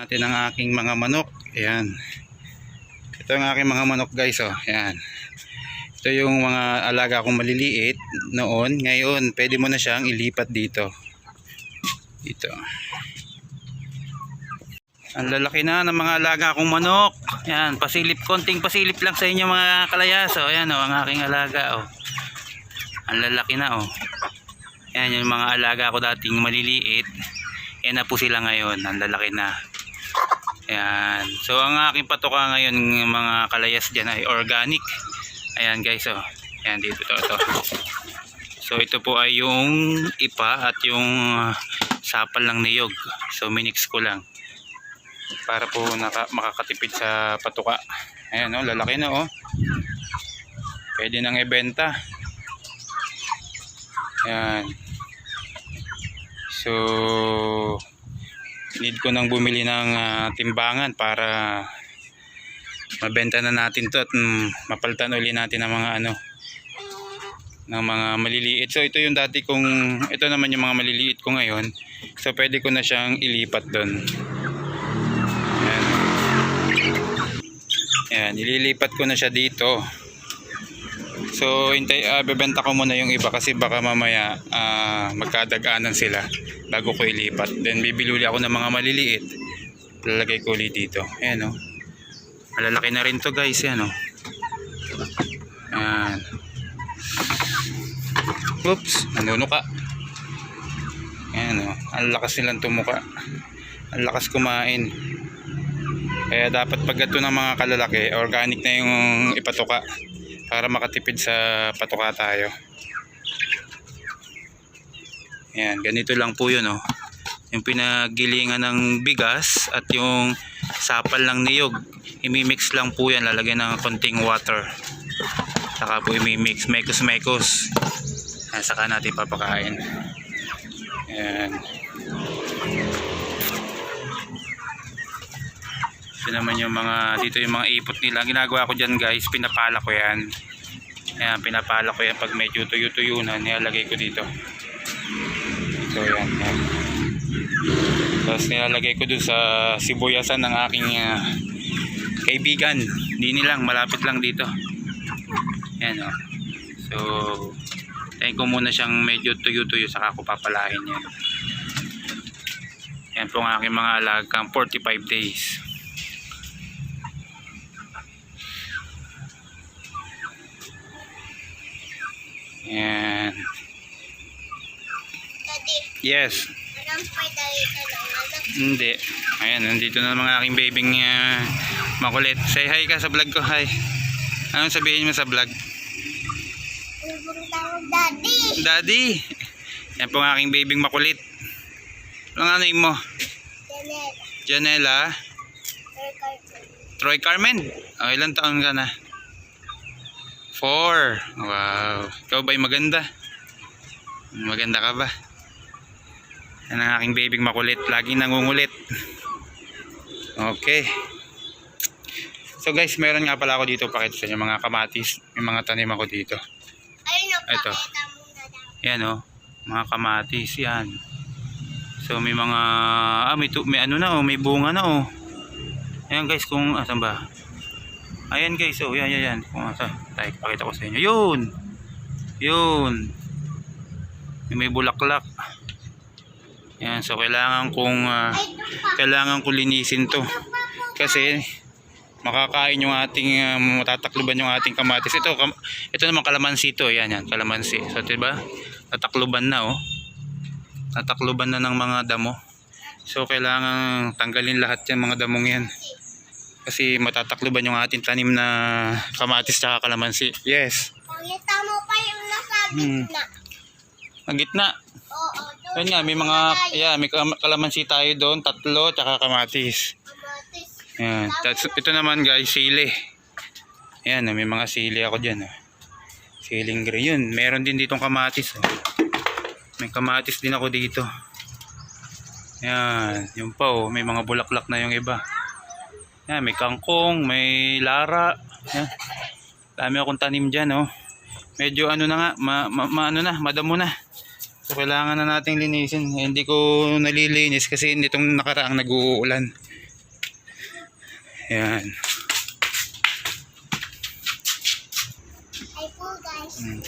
natin ang aking mga manok. Ayan. Ito ang aking mga manok guys. Oh. Ayan. Ito yung mga alaga kong maliliit noon. Ngayon, pwede mo na siyang ilipat dito. Dito. Ang lalaki na ng mga alaga kong manok. Ayan, pasilip, konting pasilip lang sa inyo mga kalayaso. Ayan oh, ang aking alaga oh. Ang lalaki na oh. Ayan yung mga alaga ko dating maliliit. Yan na po sila ngayon. Ang lalaki na. Ayan. So ang aking patuka ngayon ng mga kalayas dyan ay organic. Ayan guys oh. Ayan dito to, to. So ito po ay yung ipa at yung uh, sapal ng niyog. So minix ko lang. Para po naka, makakatipid sa patuka. Ayan oh, lalaki na oh. Pwede nang ibenta. Ayan. So, need ko nang bumili ng ah, timbangan para mabenta na natin to at mm, mapalitan uli natin ng mga ano ng mga maliliit. So ito yung dati kong ito naman yung mga maliliit ko ngayon. So pwede ko na siyang ilipat doon. Ayan. Ayan, ililipat ko na siya dito. So, hintay, ah, bebenta ko muna yung iba kasi baka mamaya ah, magkadaganan sila bago ko ilipat. Then, bibili uli ako ng mga maliliit. Lalagay ko ulit dito. Ayan, oh. Malalaki na rin to guys. Ayan, oh. Ayan. Oops, nanunuka. Ayan, oh. Ang lakas nilang tumuka. Ang lakas kumain. Kaya dapat pag ito ng mga kalalaki, organic na yung ipatuka para makatipid sa patuka tayo. Ayan, ganito lang po yun oh. Yung pinagilingan ng bigas at yung sapal ng niyog. Imimix lang po yan, lalagyan ng konting water. Saka po imimix, mekos-mekos. Saka natin papakain. Ayan. Ito naman yung mga, dito yung mga ipot nila. Ginagawa ko dyan guys, pinapala ko yan. Ayan, pinapala ko yan pag medyo tuyo-tuyo na, nilalagay ko dito. So yan, yan. Tapos nilalagay ko dun sa sibuyasan ng aking ah, kaibigan. Hindi lang, malapit lang dito. Yan o. So, tayo ko muna siyang medyo tuyo-tuyo saka ko papalahin yan. Yan po ang aking mga alagang 45 days. Yan. Daddy, Yes. ano? Hindi. Ayan, nandito na mga aking babing uh, makulit. Say hi ka sa vlog ko. Hi. Anong sabihin mo sa vlog? Daddy. Daddy. Yan po ang aking babing makulit. Anong name mo? Janet. Janela. Troy Carmen. Oh, ilang taon ka na? Four. Wow. Ikaw ba'y maganda? Maganda ka ba? Yan ang aking babing makulit. Laging nangungulit. Okay. So guys, meron nga pala ako dito pakita sa inyo mga kamatis. May mga tanim ako dito. Ayun o, Ito. Yan oh, mga kamatis yan. So may mga ah may, may ano na oh, may bunga na oh. Ayan guys kung asan ba? Ayan guys, oh yan yan yan. Kung asa, tayo pakita ko sa inyo. Yun. Yun. May bulaklak. Yan, so kailangan kong pa. kailangan ko linisin to. Kasi makakain yung ating um, matatakluban yung ating kamatis. Ito kam- ito naman kalamansi to. Yan yan, kalamansi. So 'di ba? Tatakluban na oh. Tatakluban na ng mga damo. So kailangan tanggalin lahat yan mga damong yan. Kasi matatakluban yung ating tanim na kamatis tsaka kalamansi. Yes. Pakita mo pa yung nasa Hmm. gitna. Ang gitna. Oo, doon. Ayun nga, may mga yeah, may kalamansi tayo doon, tatlo tsaka kamatis. Kamatis. Yan. That's, ito naman guys, sili. Ayan, may mga sili ako dyan. Oh. Siling green. Yun, meron din ditong kamatis. Oh. May kamatis din ako dito. Yan, yung pa oh, may mga bulaklak na yung iba. Yan, may kangkong, may lara. Yan. Dami akong tanim dyan oh. Medyo ano na nga, ma, ma, ma- ano na, madamo na. So kailangan na nating linisin. Eh, hindi ko nalilinis kasi nitong nakaraang nag-uulan. Ayan. Ay po guys. Mm.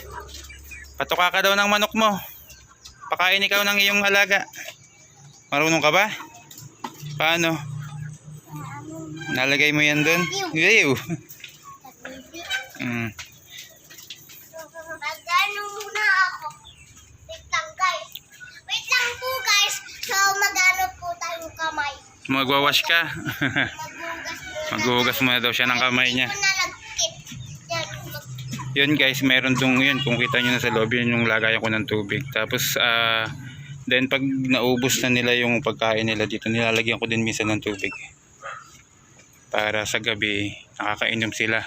Patuka ka daw ng manok mo. Pakain ikaw ng iyong alaga. Marunong ka ba? Paano? Nalagay mo yan dun? Ew. Mm. Magano muna ako. Wait lang guys. Wait lang po guys. So magano po tayong kamay. Magwawash ka. Maghuhugas muna daw siya ng kamay niya. Yun guys, meron tong yun. Kung kita nyo na sa lobby, yun yung lagayan ko ng tubig. Tapos, ah, then pag naubos na nila yung pagkain nila dito, nilalagyan ko din minsan ng tubig. Para sa gabi, nakakainom sila.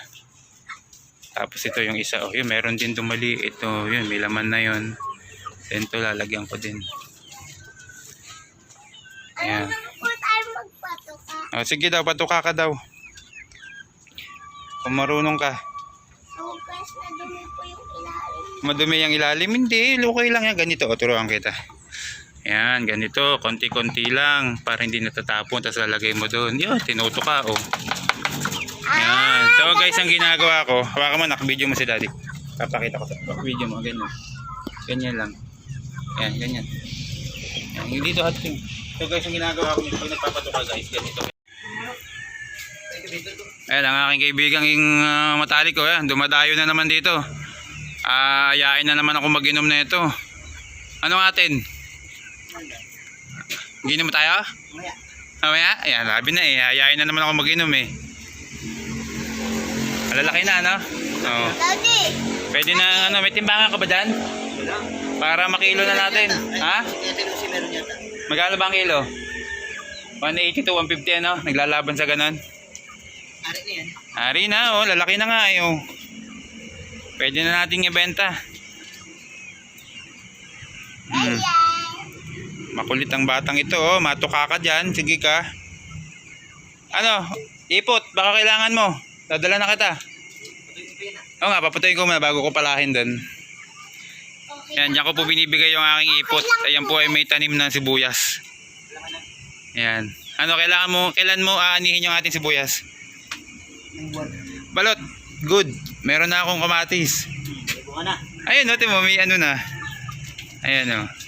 Tapos ito yung isa, oh yun, meron din dumali. Ito, yun, may laman na yun. Then to lalagyan ko din. Yan. lang po tayo magpatuka. Oh, sige daw, patuka ka daw. Kung marunong ka. So guys, nadumi po yung ilalim. Madumi yung ilalim. Hindi, okay lang yan. Ganito, o, turuan kita. Yan, ganito. Konti-konti lang. Para hindi natatapon. Tapos lalagay mo doon. Yun, tinuto ka, oh. Yan. So guys, ang ginagawa ko, hawakan mo, nakabidyo mo si daddy. Papakita ko sa video mo, ganyan. Ganyan lang. Yan, ganyan. Yan, hindi dito at So guys, ang ginagawa ko pag nagpapatuka guys, ganito. Ayan, ang aking kaibigang yung uh, matalik ko, eh. dumadayo na naman dito. Ah, ayain na naman ako mag-inom na ito. Ano atin? Ginom tayo? Mamaya. Mamaya? Ayan, labi na eh. Ayain na naman ako mag-inom eh. Malalaki na, ano? Oo. Daddy! Pwede na, ano, may timbangan ka ba dyan? Wala. Para makilo na natin. Ha? Magkano ba ang kilo? 180 to 150, ano? Naglalaban sa ganon. Ari na yan. Ari na, oh. Lalaki na nga, eh, oh. Pwede na nating ibenta. Hmm. Ayan! Makulit ang batang ito, oh. Matuka ka dyan. Sige ka. Ano? Ipot, baka kailangan mo. Dadala na kita. Oo nga, papatayin ko muna bago ko palahin doon. Okay Yan, diyan ko po binibigay yung aking ipot. Ayan po ay may tanim ng sibuyas. Kailangan na. Yan. Ano, kailangan mo, kailan mo aanihin yung ating sibuyas? Balot, good. Meron na akong kamatis. Ayun, natin mo, may ano na. Ayan o.